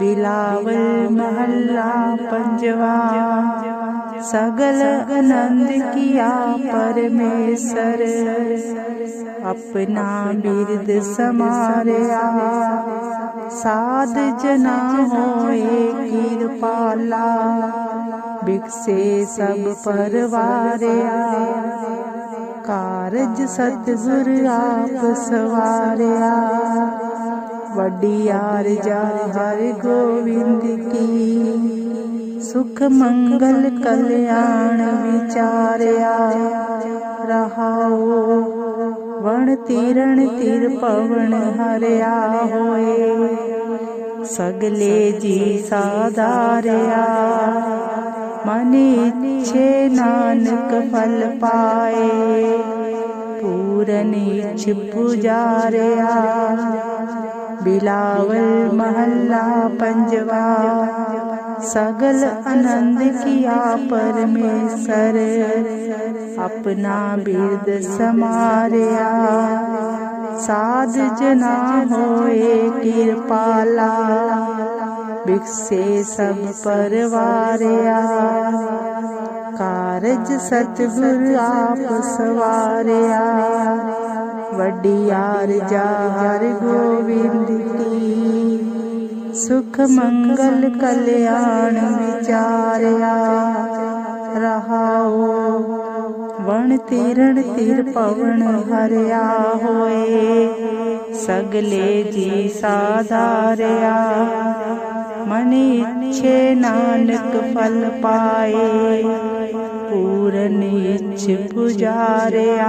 ਬਿਲਾਵਲ ਮਹੱਲਾ ਪੰਜਵਾ। ਸਗਲ ਅਨੰਦ ਕੀਆ ਪਰਮੇਸ਼ਰ। ਆਪਣਾ ਬਿਰਦ ਸਮਾਰਿਆ। ਸਾਧ ਜਨਾ ਹੋਏ ਕਿਰਪਾਲਾ। ਬਿਕਸੇ ਸਭ ਪਰਵਾਰਿਆ। ਕਾਰਜ ਸਤਿਗੁਰ ਆਪ ਸਵਾਰਿਆ। ਵਡਿਆਰ ਜਾ ਹਰ ਗੋਵਿੰਦ ਕੀ ਸੁਖ ਮੰਗਲ ਕਲਿਆਣ ਵਿਚਾਰਿਆ ਰਹਾਓ ਵਣ ਤੀਰਣ ਤੀਰ ਪਵਨ ਹਰਿਆ ਹੋਏ ਸਗਲੇ ਜੀ ਸਾਧਾਰਿਆ ਮਨ ਇੱਛੇ ਨਾਨਕ ਫਲ ਪਾਏ ਪੂਰਨ ਇੱਛ ਪੁਜਾਰਿਆ ਬਿਲਾਵਲ ਮਹੱਲਾ ਪੰਜਵਾ ਸਗਲ ਆਨੰਦ ਕੀਆ ਪਰਮੇਸ਼ਰ ਆਪਣਾ ਬਿਰਦ ਸਮਾਰਿਆ ਸਾਧ ਜਨਾ ਹੋਏ ਕਿਰਪਾਲਾ ਬਿਕਸੇ ਸਭ ਪਰਵਾਰਿਆ ਕਾਰਜ ਸਤਿਗੁਰ ਆਪ ਸਵਾਰਿਆ ਯਾਰ ਜਾ ਹਰ ਗੋਬਿੰਦ ਸੁਖ ਮੰਗਲ ਕਲਿਆਣ ਵਿਚਾਰਿਆ ਰਹਾਓ ਵਣ ਤੀਰਣ ਤੀਰ ਪਵਨ ਹਰਿਆ ਹੋਏ, ਸਗਲੇ ਜੀ ਸਾਧਾਰਿਆ। ਮਨ ਇੱਛੇ ਨਾਨਕ ਫਲ ਪਾਏ, ਪੂਰਨ ਇੱਛ ਪੁਜਾਰਿਆ।